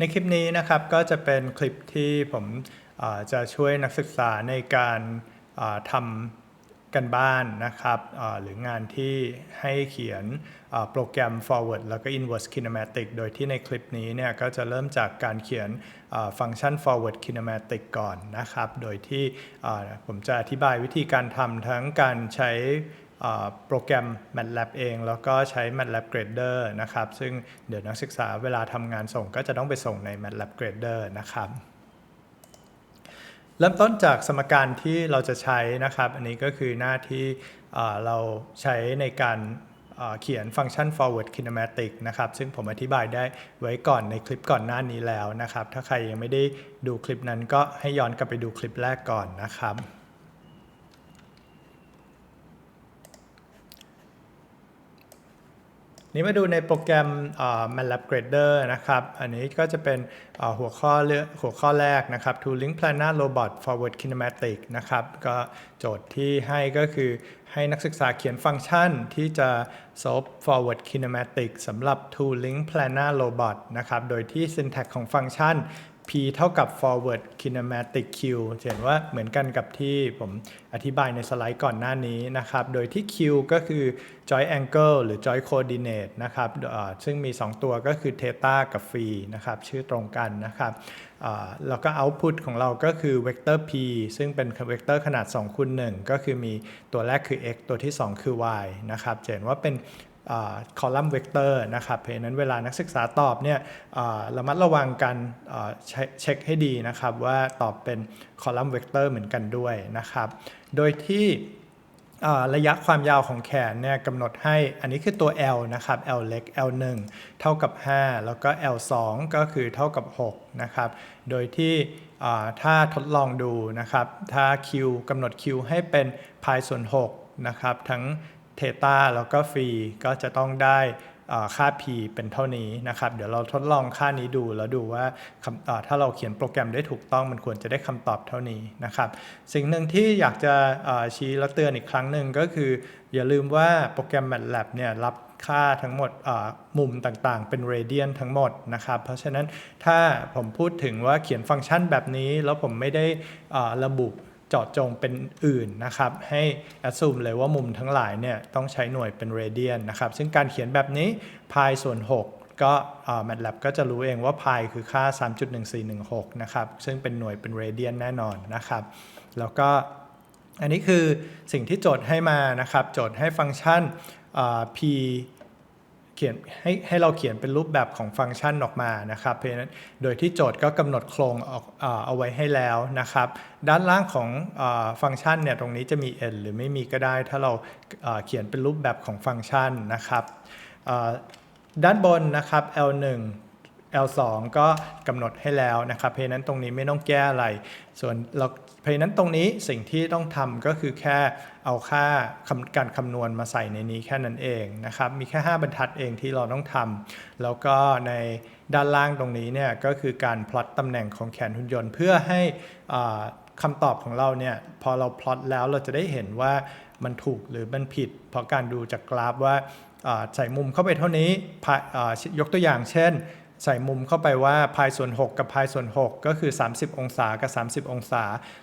ในคลิปนี้นะครับก็จะเป็นคลิปที่ผมจะช่วยนักศึกษาในการทำกันบ้านนะครับหรืองานที่ให้เขียนโปรแกรม forward แล้วก็ inverse kinematic โดยที่ในคลิปนี้เนี่ยก็จะเริ่มจากการเขียนฟังก์ชัน forward kinematic ก่อนนะครับ โดยที่ผมจะอธิบายวิธีการทำทั้งการใช้ โปรแกรม MATLAB เอง แล้วก็ใช้ MATLAB Grader นะครับ ซึ่งเดี๋ยวนักศึกษาเวลาทำงานส่งก็จะต้องไปส่งใน MATLAB Grader นะครับเริ่มต้นจากสมการที่เราจะใช้นะครับ อันนี้ก็คือหน้าที่เราใช้ในการเอ่อเขียนฟังก์ชัน forward kinematic นะครับ ซึ่งผมอธิบายได้ไว้ก่อนในคลิปก่อนหน้านี้แล้วนะครับ ถ้าใครยังไม่ได้ดูคลิปนั้นก็ให้ย้อนกลับไปดูคลิปแรกก่อนนะครับ นี้มาดูในโปรแกรม MATLAB Grader นะครับ อันนี้ก็จะเป็นหัวข้อเลือกหัวข้อแรกนะครับ Tooling Planar Robot Forward Kinematic นะครับ ก็โจทย์ที่ให้ก็คือให้นักศึกษาเขียนฟังก์ชันที่จะ solve forward kinematic สำหรับ Tooling Planar Robot นะครับ โดยที่ syntax ของฟังก์ชัน p เท่ากับ forward kinematic q เห็นว่าเหมือนกันกับที่ผมอธิบายในสไลด์ก่อนหน้านี้นะครับ โดยที่ q ก็คือ joint angle หรือ joint coordinate นะครับซึ่งมี 2 ตัวก็คือ theta กับ phi นะครับ ชื่อตรงกันนะครับแล้วก็ output ของเราก็คือ vector p ซึ่งเป็นเวกเตอร์ขนาด2คูณ1ก็คือมีตัวแรกคือ x ตัวที่ 2 คือ y นะครับเห็นว่าเป็น คอลัมน์เวกเตอร์นะครับเพราะนั้นเวลานักศึกษาตอบเนี่ยระมัดระวังกันเช็คให้ดีนะครับ ว่าตอบเป็นคอลัมน์เวกเตอร์เหมือนกันด้วยนะครับ โดยที่ระยะความยาวของแขนเนี่ยกำหนดให้อันนี้คือตัว L นะครับ L เล็ก L 1เท่ากับ 5 แล้วก็ L 2ก็คือเท่ากับ 6 นะครับ โดยที่ถ้าทดลองดูนะครับ ถ้า Q กำหนด Q ให้เป็นพายส่วน 6 นะครับ ทั้ง เทตาแล้วก็ฟีก็จะต้องได้ค่า p เป็นเท่านี้นะครับ เดี๋ยวเราทดลองค่านี้ดูแล้วดูว่าถ้าเราเขียนโปรแกรมได้ถูกต้องมันควรจะได้คำตอบเท่านี้นะครับ สิ่งหนึ่งที่อยากจะชี้และเตือนอีกครั้งหนึ่งก็คือ อย่าลืมว่าโปรแกรม MATLAB เนี่ยรับค่าทั้งหมดมุมต่างๆ เป็นเรเดียนทั้งหมดนะครับ เพราะฉะนั้นถ้าผมพูดถึงว่าเขียนฟังก์ชันแบบนี้ แล้วผมไม่ได้ระบุ เจาะจงเป็นอื่นนะครับ ให้ assume เลยว่ามุมทั้งหลายเนี่ยต้องใช้หน่วยเป็นเรเดียนนะครับ ซึ่งการเขียนแบบนี้พายส่วน 6 ก็เอ่อ MATLAB ก็จะรู้เองว่าพายคือค่า 3.1416 นะครับ ซึ่งเป็นหน่วยเป็นเรเดียนแน่นอนนะครับ แล้วก็อันนี้คือสิ่งที่โจทย์ให้มานะครับ โจทย์ให้ฟังก์ชัน p เขียนให้ให้เราเขียนเป็นรูปแบบของฟังก์ชันออกมานะครับ เพราะฉะนั้นโดยที่โจทย์ก็กำหนดโครงออกเอาไว้ให้แล้วนะครับ ด้านล่างของอฟังก์ชันเนี่ยตรงนี้จะมี n หรือไม่มีก็ได้ ถ้าเราเขียนเป็นรูปแบบของฟังก์ชันนะครับด้านบนนะครับ L1 L2 ก็กำหนดให้แล้วนะครับ เพราะนั้นตรงนี้ไม่ต้องแก้อะไร ส่วนเรา ราะฉะนั้นตรงนี้สิ่งที่ต้องทำก็คือแค่เอาค่าคการคำนวณมาใส่ในนี้แค่นั้นเองนะครับมีแค่ 5 บรรทัดเองที่เราต้องทำแล้วก็ในด้านล่างตรงนี้เนี่ยก็คือการพลอตตำแหน่งของแขนหุ่นยนต์ เพื่อให้คำตอบของเราเนี่ยพอเราพลอตแล้วเราจะได้เห็นว่ามันถูกหรือมันผิด เพราะการดูจากกราฟว่าใส่มุมเข้าไปเท่านี้ยกตัวอย่างเช่น ใส่มุมเข้าไปว่าพายส่วน 6 กับพายส่วน 6 ก็คือ 30 องศากับ 30 องศา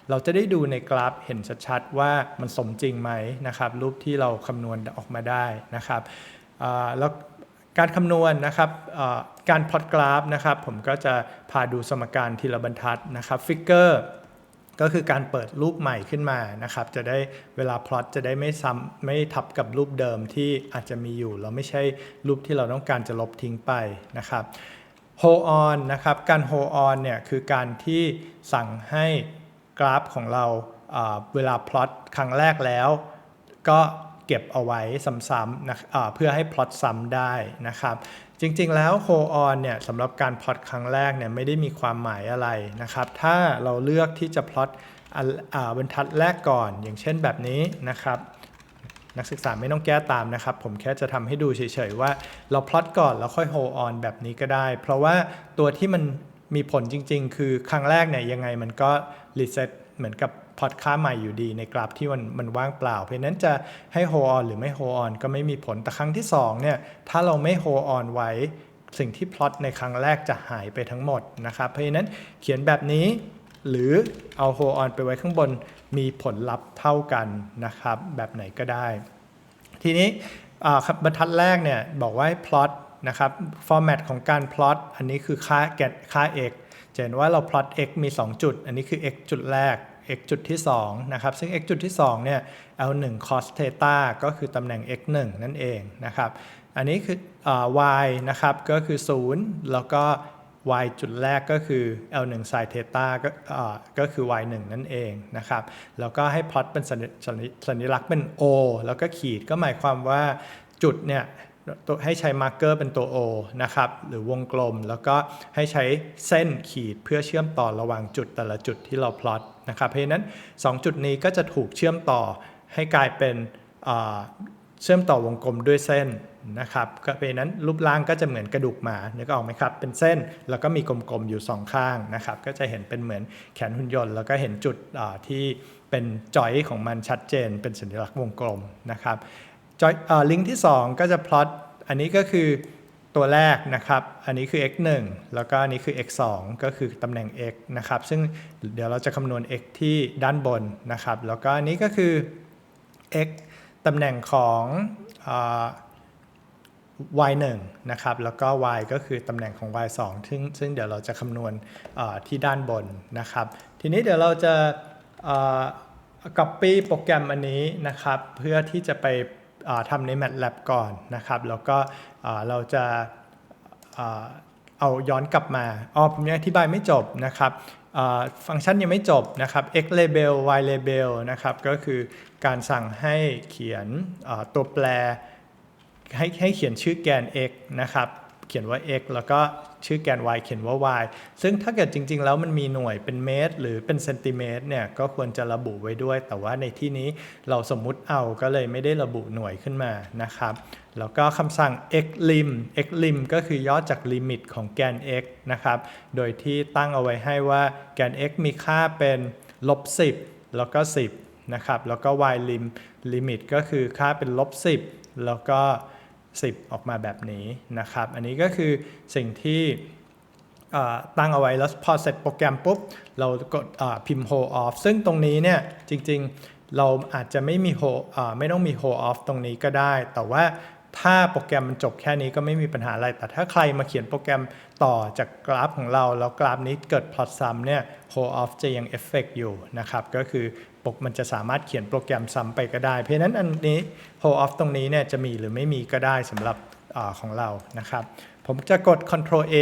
เราจะได้ดูในกราฟเห็นชัดๆว่ามันสมจริงไหมนะครับ รูปที่เราคำนวณออกมาได้นะครับแล้วการคำนวณนะครับการพลอตกราฟนะครับผมก็จะพาดูสมการทีละบรรทัดนะครับฟิกเกอร์ก็คือการเปิดรูปใหม่ขึ้นมานะครับ จะได้เวลาพลอตจะได้ไม่ซ้ำไม่ทับกับรูปเดิมที่อาจจะมีอยู่แล้วไม่ใช่รูปที่เราต้องการจะลบทิ้งไปนะครับ hold on นะครับการ hold on เนี่ยคือการที่สั่งให้กราฟของเราเวลาพลอตครั้งแรกแล้ว ก็เก็บเอาไว้ซ้ำๆนะเอ่อเพื่อให้พลอตซ้ำได้นะครับจริงๆแล้ว hold on เนี่ยสำหรับการพลอตครั้งแรกเนี่ยไม่ได้มีความหมายอะไรนะครับถ้าเราเลือกที่จะพลอตบรรทัดแรกก่อนอย่างเช่นแบบนี้นะครับ นักศึกษาไม่ต้องแก้ตามนะครับ ผมแค่จะทำให้ดูเฉยๆว่า เราพลอตก่อนแล้วค่อย hold on แบบนี้ก็ได้ เพราะว่าตัวที่มันมีผลจริง ๆ คือครั้งแรกเนี่ยยังไงมันก็ reset เหมือนกับพอตค่าใหม่อยู่ดีในกราฟที่มันมันว่างเปล่า เพราะนั้นจะให้ hold on หรือไม่ hold on ก็ไม่มีผลแต่ครั้งที่2เนี่ยถ้าเราไม่ hold on ไว้สิ่งที่พลอตในครั้งแรกจะหายไปทั้งหมดนะครับ เพราะฉะนั้นเขียนแบบนี้หรือเอาโฮออนไปไว้ข้างบน มีผลลัพธ์เท่ากันนะครับ แบบไหนก็ได้ ทีนี้ครับบรรทัดแรกเนี่ยบอกว่าให้ plot นะครับ format ของการ plot อันนี้คือค่าแกนค่า x จะเห็นว่าเรา plot x มี 2 จุด อันนี้คือ x จุดแรก x จุดที่2นะครับ ซึ่ง x จุดที่2เนี่ย l1 cos theta ก็คือตำแหน่ง x 1นั่นเองนะครับ อันนี้คืออ y นะครับ ก็คือ 0 แล้วก็ y จุดแรกก็คือ l1 sin theta ก็อ่าก็คือ y 1 นั่นเองนะครับ แล้วก็ให้พลอตเป็นสัญสัญสัญลักษณ์เป็น o แล้วก็ขีดก็หมายความว่าจุดเนี่ยให้ใช้มาร์กเกอร์เป็นตัว o นะครับ หรือวงกลม แล้วก็ให้ใช้เส้นขีดเพื่อเชื่อมต่อระหว่างจุดแต่ละจุดที่เราพลอตนะครับ เพราะฉะนั้น 2 จุดนี้ก็จะถูกเชื่อมต่อให้กลายเป็นเชื่อมต่อวงกลมด้วยเส้น นะครับก็เป็นนั้นรูปร่างก็จะเหมือนกระดูกหมานึกออกไหมครับ เป็นเส้นแล้วก็มีกลมๆอยู่สองข้างนะครับ ก็จะเห็นเป็นเหมือนแขนหุ่นยนต์ แล้วก็เห็นจุดที่เป็นจอยของมันชัดเจน เป็นสัญลักษณ์วงกลมนะครับจอยลิงก์ที่ 2 ก็จะพลอตอันนี้ก็คือตัวแรกนะครับ อันนี้คือ x 1แล้วก็อันนี้คือ x 2ก็คือตำแหน่ง x นะครับ ซึ่งเดี๋ยวเราจะคำนวณ x ที่ด้านบนนะครับ แล้วก็อันนี้ก็คือ x ตำแหน่งของอ y 1 นะครับแล้วก็ y ก็คือตำแหน่งของ y 2 ซึ่งซึ่งเดี๋ยวเราจะคำนวณที่ด้านบนนะครับ ทีนี้เดี๋ยวเราจะอ่า copy โปรแกรมอันนี้นะครับ เพื่อที่จะไปอ่าทำใน MATLAB ก่อนนะครับ แล้วก็เราจะอ่าเอาย้อนกลับมาอ๋อผมยังอธิบายไม่จบนะครับฟังก์ชันยังไม่จบนะครับ x label y label นะครับ ก็คือการสั่งให้เขียนตัวแปร ให้ให้เขียนชื่อแกน x นะครับเขียนว่า x แล้วก็ชื่อแกน y เขียนว่า y ซึ่งถ้าเกิดจริง ๆ แล้วมันมีหน่วยเป็นเมตร หรือเป็นเซนติเมตรเนี่ยก็ควรจะระบุไว้ด้วย แต่ว่าในที่นี้เราสมมุติเอาก็เลยไม่ได้ระบุหน่วยขึ้นมานะครับ แล้วก็คำสั่ง x lim x lim ก็คือย่อจากลิมิตของแกน x นะครับ โดยที่ตั้งเอาไว้ให้ว่าแกน x มีค่าเป็นลบ10 แล้วก็ 10 นะครับ แล้วก็ y lim ลิมิตก็คือค่าเป็นลบ10 แล้วก็10 ออกมาแบบนี้นะครับ อันนี้ก็คือสิ่งที่ตั้งเอาไว้แล้วพอเสร็จโปรแกรมปุ๊บ เรากดพิมพ์ hold off ซึ่งตรงนี้เนี่ยจริงๆเราอาจจะไม่มี hold ไม่ต้องมี hold off ตรงนี้ก็ได้ แต่ว่าถ้าโปรแกรมมันจบแค่นี้ก็ไม่มีปัญหาอะไร แต่ถ้าใครมาเขียนโปรแกรมต่อจากกราฟของเรา แล้วกราฟนี้เกิด plot sum เนี่ย hold off จะยังเอฟเฟกอยู่นะครับ ก็คือ ปกมันจะสามารถเขียนโปรแกรมซ้ำไปก็ได้ เพราะนั้นอันนี้ hold off ตรงนี้เนี่ยจะมีหรือไม่มีก็ได้สำหรับอของเรานะครับ ผมจะกด Ctrl A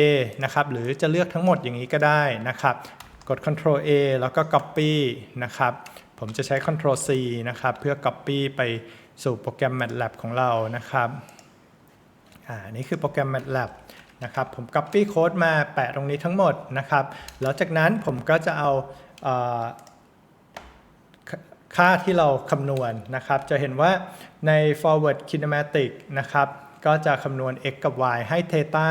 นะครับหรือจะเลือกทั้งหมดอย่างนี้ก็ได้นะครับ กด Ctrl A แล้วก็ Copy นะครับผมจะใช้ Ctrl C นะครับเพื่อ Copy ไปสู่โปรแกรม MATLAB ของเรานะครับอ่านี่คือโปรแกรม MATLAB นะครับผม Copy Code มาแปะตรงนี้ทั้งหมดนะครับ แล้วจากนั้นผมก็จะเอาเอ่อ ค่าที่เราคำนวณนะครับ จะเห็นว่าใน forward kinematic นะครับ ก็จะคำนวณ x กับ y ให้ theta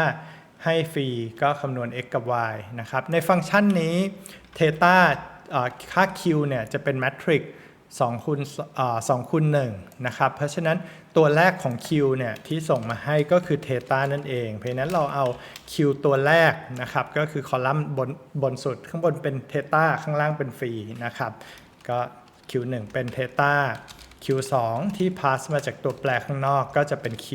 ให้ฟรีก็คำนวณ x กับ y นะครับ ในฟังก์ชันนี้ theta เอ่อค่า q เนี่ยจะเป็น matrix 2คูณเอ่อ2คูณ1นะครับ เพราะฉะนั้นตัวแรกของ q เนี่ยที่ส่งมาให้ก็คือ theta นั่นเอง เพราะฉะนั้นเราเอา q ตัวแรกนะครับ ก็คือคอลัมน์บนบนสุดข้างบนเป็น theta ข้างล่างเป็นฟรีนะครับ ก็ Q1 เป็น theta Q2 ที่ pass มาจากตัวแปรข้างนอกก็จะเป็น Q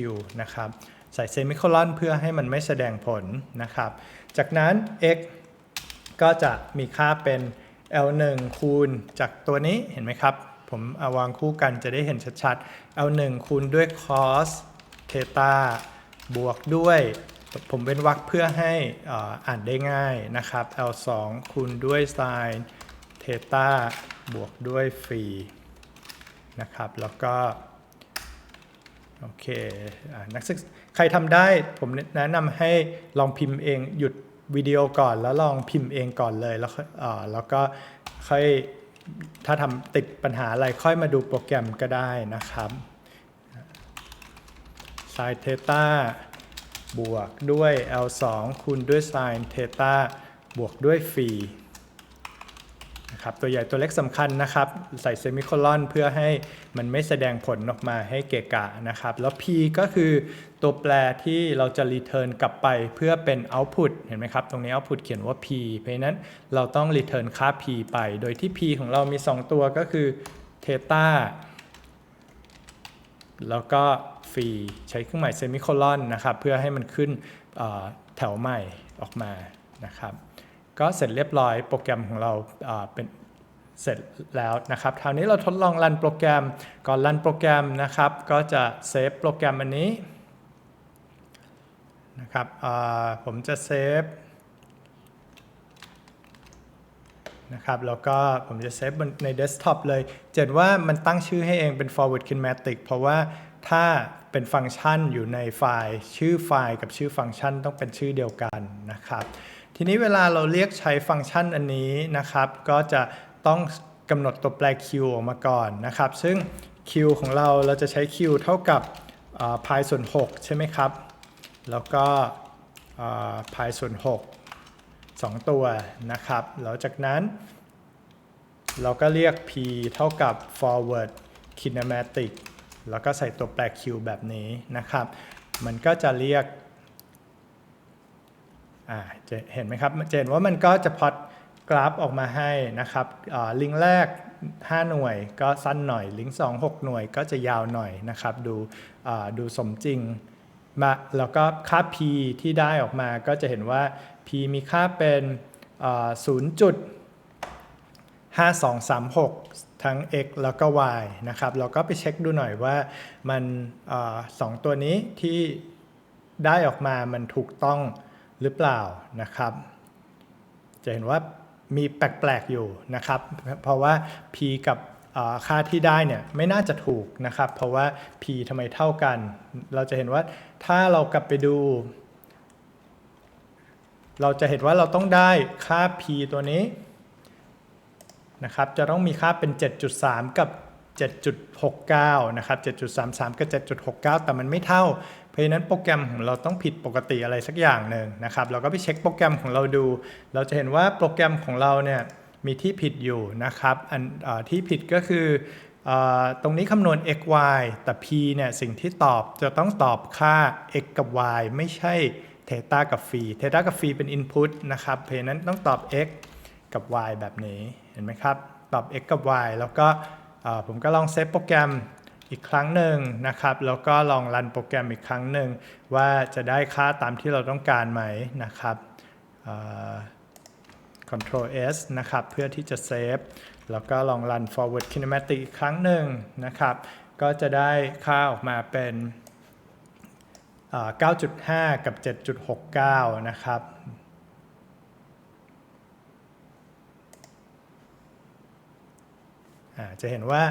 นะครับใส่เซมิโคลอนเพื่อให้มันไม่แสดงผลนะครับ จากนั้น x ก็จะมีค่าเป็น L1 คูณจากตัวนี้เห็นไหมครับ ผมเอาวางคู่กันจะได้เห็นชัดๆ L1 คูณด้วย cos theta บวกด้วย ผมเป็นวรรคเพื่อให้อ่าอ่านได้ง่ายนะครับ L2 คูณด้วย sin เทตา บวกด้วยฟรีนะครับ แล้วก็โอเคอนักศึกษาใครทำได้ผมแนะนำให้ลองพิมพ์เองหยุดวิดีโอก่อนแล้วลองพิมพ์เองก่อนเลย แล้วค่ออแล้วก็ค่อยถ้าทำติดปัญหาอะไรค่อยมาดูโปรแกรมก็ได้นะครับ sin เทต้าบวกด้วย L2 คูณด้วย sin เทต้าบวกด้วยฟี นะครับตัวใหญ่ตัวเล็กสำคัญนะครับ ใส่เซมิโคลอนเพื่อให้มันไม่แสดงผลออกมาให้เกะกะนะครับ แล้ว p ก็คือตัวแปรที่เราจะ return กลับไปเพื่อเป็น output เห็นไหมครับ ตรงนี้ output เขียนว่า p เพราะนั้นเราต้อง return ค่า p ไป โดยที่ p ของเรามี 2 ตัวก็คือ theta แล้วก็ฟรีใช้เครื่องหมายเซมิโคลอนนะครับ เพื่อให้มันขึ้นแถวใหม่ออกมานะครับ ก็เสร็จเรียบร้อยโปรแกรมของเราเป็นเสร็จแล้วนะครับคราวนี้เราทดลองรันโปรแกรมก่อนรันโปรแกรมนะครับ ก็จะเซฟโปรแกรมอันนี้นะครับผมจะเซฟนะครับแล้วก็ผมจะเซฟบนในเดสก์ท็อปเลยเจนว่ามันตั้งชื่อให้เองเป็น forward kinematic เพราะว่าถ้าเป็นฟังก์ชันอยู่ในไฟล์ ชื่อไฟล์กับชื่อฟังก์ชันต้องเป็นชื่อเดียวกันนะครับ ทีนี้เวลาเราเรียกใช้ฟังก์ชันอันนี้นะครับ ก็จะต้องกำหนดตัวแปร q ออกมาก่อนนะครับ ซึ่ง q ของเราเราจะใช้ q เท่ากับพายส่วน 6 ใช่ไหมครับ แล้วก็พายส่วน 6 2 ตัวนะครับ แล้วจากนั้น เราก็เรียก p เท่ากับ forward kinematic แล้วก็ใส่ตัวแปร q แบบนี้นะครับ มันก็จะเรียก อ่าจะเห็นไหมครับจะเห็นว่ามันก็จะพอดกราฟออกมาให้นะครับลิงก์แรก 5 หน่วยก็สั้นหน่อย ลิงก์ 2 6 หน่วยก็จะยาวหน่อยนะครับ ดูดูสมจริงมาแล้วก็ค่า p ที่ได้ออกมาก็จะเห็นว่า p มีค่าเป็น0.5236 ทั้ง x แล้วก็ y นะครับเราก็ไปเช็คดูหน่อยว่ามันอสองตัวนี้ที่ได้ออกมามันถูกต้อง หรือเปล่านะครับ จะเห็นว่ามีแปลกๆอยู่นะครับ เพราะว่า p กับค่าที่ได้เนี่ยไม่น่าจะถูกนะครับ เพราะว่า p ทำไมเท่ากัน เราจะเห็นว่าถ้าเรากลับไปดู เราจะเห็นว่าเราต้องได้ค่า p ตัวนี้นะครับจะต้องมีค่าเป็น 7.3 กับ 7.69 นะครับ 7.33 กับ 7.69 แต่มันไม่เท่า ราะฉะนั้นโปรแกรมของเราต้องผิดปกติอะไรสักอย่างหนึ่งนะครับเราก็ไปเช็คโปรแกรมของเราดู เราจะเห็นว่าโปรแกรมของเราเนี่ยมีที่ผิดอยู่นะครับอันที่ผิดก็คืออตรงนี้คำนวณ x y แต่ p เนี่ยสิ่งที่ตอบจะต้องตอบค่า x กับ y ไม่ใช่ theta กับ phi theta กับ phi เป็น input นะครับเพราะฉะนั้นต้องตอบ x กับ y แบบนี้เห็นไหมครับ ตอบ x กับ y แล้วก็ผมก็ลองเซฟโปรแกรม อีกครั้งหนึ่งนะครับ แล้วก็ลองรันโปรแกรมอีกครั้งหนึ่งว่าจะได้ค่าตามที่เราต้องการไหมนะครับ Ctrl S นะครับ เพื่อที่จะเซฟแล้วก็ลองรัน forward kinematic อีกครั้งหนึ่งนะครับ ก็จะได้ค่าออกมาเป็น 9.5 กับ 7.69 นะครับจะเห็นว่า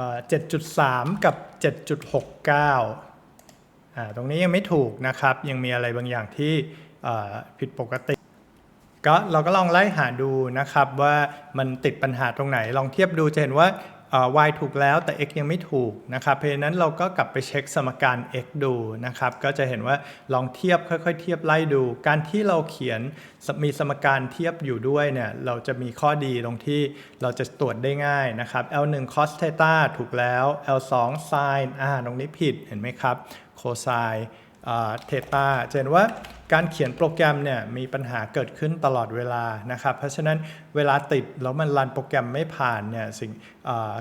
7.3 กับ 7.69 ตรงนี้ยังไม่ถูกนะครับ ยังมีอะไรบางอย่างที่ผิดปกติ ก็เราก็ลองไล่หาดูนะครับว่ามันติดปัญหาตรงไหน ลองเทียบดูจะเห็นว่า y ถูกแล้วแต่ x ยังไม่ถูกนะครับ เพราะฉะนั้นเราก็กลับไปเช็คสมการ x ดูนะครับ ก็จะเห็นว่าลองเทียบค่อยๆ เทียบไล่ดู การที่เราเขียนมีสมการเทียบอยู่ด้วยเนี่ยเราจะมีข้อดีตรงที่เราจะตรวจได้ง่ายนะครับ L1 cos t h ถูกแล้ว L2 sin อ่าตรงนี้ผิดเห็นไหมครับ cosine เทตาจะเห็นว่า การเขียนโปรแกรมเนี่ยมีปัญหาเกิดขึ้นตลอดเวลานะครับ เพราะฉะนั้นเวลาติดแล้วมันรันโปรแกรมไม่ผ่านเนี่ยสิ่ง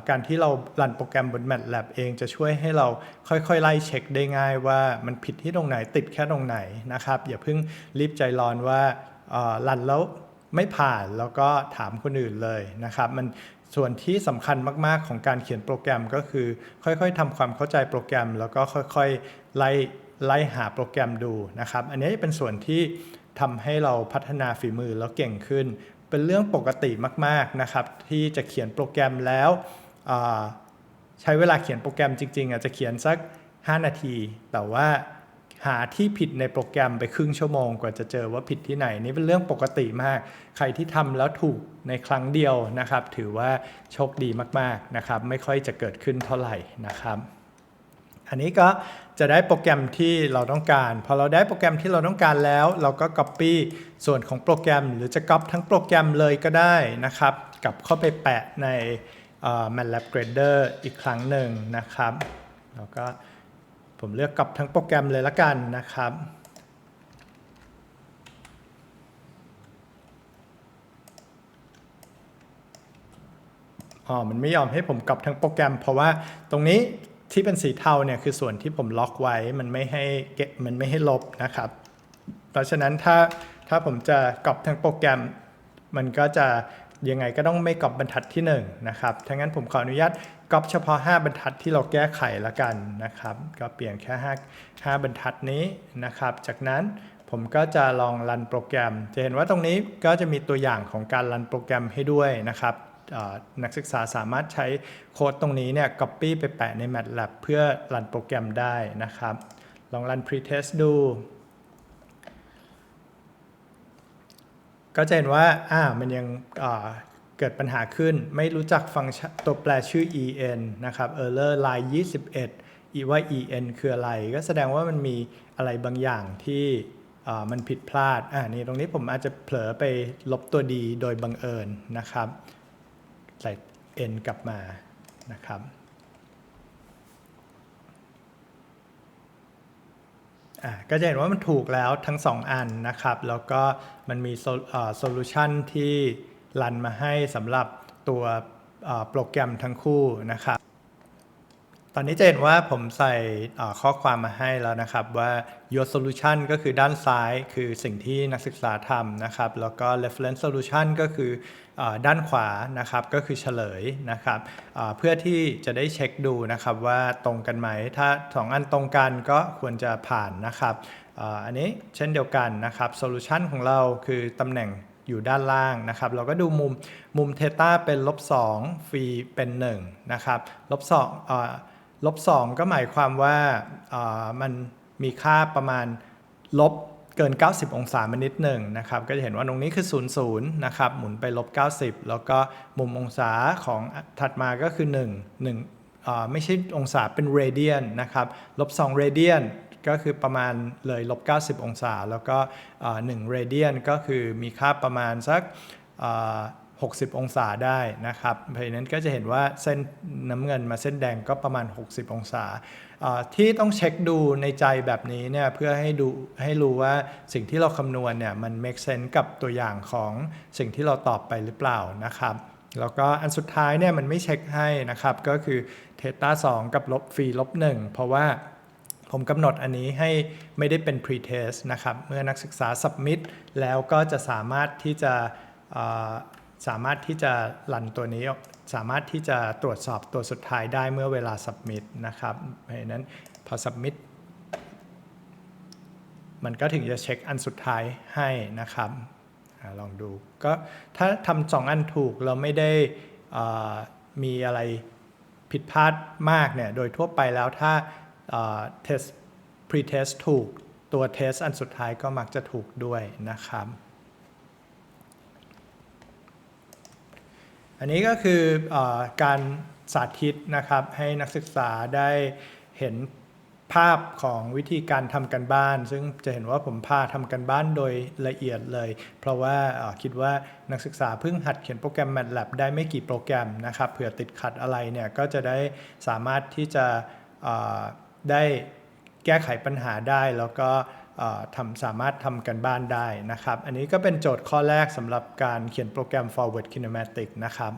การที่เรารันโปรแกรมบน MATLAB เองจะช่วยให้เราค่อยๆ ไล่เช็คได้ง่ายว่ามันผิดที่ตรงไหนติดแค่ตรงไหนนะครับ อย่าเพิ่งรีบใจร้อนว่ารันแล้วไม่ผ่านแล้วก็ถามคนอื่นเลยนะครับ มันส่วนที่สำคัญมาก ๆ ของการเขียนโปรแกรมก็คือ ค่อย ๆทำความเข้าใจโปรแกรม แล้วก็ค่อย ๆ ไล่ ไล่หาโปรแกรมดูนะครับ อันนี้เป็นส่วนที่ทำให้เราพัฒนาฝีมือแล้วเก่งขึ้น เป็นเรื่องปกติมากๆนะครับ ที่จะเขียนโปรแกรมแล้วใช้เวลาเขียนโปรแกรมจริงๆอาจจะเขียนสัก 5 นาที แต่ว่าหาที่ผิดในโปรแกรมไปครึ่งชั่วโมงกว่าจะเจอว่าผิดที่ไหน นี่เป็นเรื่องปกติมาก ใครที่ทำแล้วถูกในครั้งเดียวนะครับ ถือว่าโชคดีมากๆนะครับ ไม่ค่อยจะเกิดขึ้นเท่าไหร่นะครับ อันนี้ก็จะได้โปรแกรมที่เราต้องการ พอเราได้โปรแกรมที่เราต้องการแล้ว เราก็ Copy ส่วนของโปรแกรม หรือจะ Copy ทั้งโปรแกรมเลยก็ได้นะครับกลับเข้าไปแปะใน MATLAB Grader อีกครั้งหนึ่งนะครับแล้วก็ผมเลือกกลับทั้งโปรแกรมเลยละกันนะครับอ๋อ มันไม่ยอมให้ผมกลับทั้งโปรแกรม เพราะว่าตรงนี้ ที่เป็นสีเทาเนี่ยคือส่วนที่ผมล็อกไว้มันไม่ให้เก็บมันไม่ให้ลบนะครับ เพราะฉะนั้นถ้าถ้าผมจะกรอบทั้งโปรแกรม มันก็จะยังไงก็ต้องไม่กรอบบรรทัดที่1นะครับถ้างั้นผมขออนุญาตกรอบเฉพาะ 5 บรรทัดที่เราแก้ไขละกันนะครับ ก็เปลี่ยนแค่5 5บรรทัดนี้นะครับ จากนั้นผมก็จะลองรันโปรแกรม จะเห็นว่าตรงนี้ก็จะมีตัวอย่างของการรันโปรแกรมให้ด้วยนะครับ นักศึกษาสามารถใช้โค้ดตรงนี้เนี่ย copy ไปแปะใน MATLAB เพื่อรันโปรแกรมได้นะครับ ลองรัน pretest ดู ก็จะเห็นว่าอ่ามันยังเกิดปัญหาขึ้นไม่รู้จักฟังก์ชันตัวแปรชื่อ en นะครับ error line 21 อีว่า en คืออะไร ก็แสดงว่ามันมีอะไรบางอย่างที่มันผิดพลาด อ่า นี่ตรงนี้ผมอาจจะเผลอไปลบตัวดีโดยบังเอิญนะครับ ใส่ n กลับมานะครับอะก็จะเห็นว่ามันถูกแล้วทั้ง 2 อันนะครับ แล้วก็มันมีโซลูชันที่รันมาให้สำหรับตัวโปรแกรมทั้งคู่นะครับ ตอนนี้จะเห็นว่าผมใส่ข้อความมาให้แล้วนะครับว่า your solution ก็คือด้านซ้ายคือสิ่งที่นักศึกษาทำนะครับ แล้วก็ reference solution ก็คืออด้านขวานะครับก็คือเฉลยนะครับเพื่อที่จะได้เช็คดูนะครับว่าตรงกันไหม ถ้าสองอันตรงกันก็ควรจะผ่านนะครับอ,อันนี้เช่นเดียวกันนะครับ solution ของเราคือตำแหน่งอยู่ด้านล่างนะครับ เราก็ดูมุมมุมเทต้าเป็นลบ2ฟีเป็น1นะครับลบ2อ่อ ลบ2ก็หมายความว่าามันมีค่าประมาณลบเกิน 90 องศามานิดหนึ่งนะครับ ก็จะเห็นว่าตรงนี้คือ 0 0 นะครับ หมุนไปลบ 90 แล้วก็มุมองศาของถัดมาก็คือ 1 1อ่าไม่ใช่องศาเป็นเรเดียนนะครับ ลบ2เรเดียนก็คือประมาณเลยลบ 90 องศา แล้วก็อ่า1เรเดียนก็คือมีค่าประมาณสัก 60 องศาได้นะครับเพราะฉะนั้นก็จะเห็นว่าเส้นน้ำเงินมาเส้นแดงก็ประมาณ 60 องศา ที่ต้องเช็คดูในใจแบบนี้เนี่ยเพื่อให้ดูให้รู้ว่าสิ่งที่เราคำนวณเนี่ยมัน make sense กับตัวอย่างของสิ่งที่เราตอบไปหรือเปล่านะครับ แล้วก็อันสุดท้ายเนี่ยมันไม่เช็คให้นะครับ ก็คือเทต้า2กับลบฟีลบ1เพราะว่าผมกำหนดอันนี้ให้ไม่ได้เป็น pre-test นะครับ เมื่อนักศึกษา submit แล้วก็จะสามารถที่จะ สามารถที่จะรันตัวนี้สามารถที่จะตรวจสอบตัวสุดท้ายได้เมื่อเวลา submit นะครับเพราะฉะนั้นพอ submit มันก็ถึงจะเช็คอันสุดท้ายให้นะครับอลองดูก็ถ้าทำสองอันถูกเราไม่ได้มีอะไรผิดพลาดมากเนี่ยโดยทั่วไปแล้วถ้าเทส pre-test ถูกตัว test อันสุดท้ายก็มักจะถูกด้วยนะครับ อันนี้ก็คืออการสาธิตนะครับให้นักศึกษาได้เห็นภาพของวิธีการทำกันบ้าน ซึ่งจะเห็นว่าผมพาทำกันบ้านโดยละเอียดเลย เพราะว่าคิดว่านักศึกษาเพิ่งหัดเขียนโปรแกรม MATLAB ได้ไม่กี่โปรแกรมนะครับเผื่อติดขัดอะไรเนี่ยก็จะได้สามารถที่จะได้แก้ไขปัญหาได้แล้วก็ ทำสามารถทำกันบ้านได้นะครับ อันนี้ก็เป็นโจทย์ข้อแรกสำหรับการเขียนโปรแกรม forward kinematic นะครับ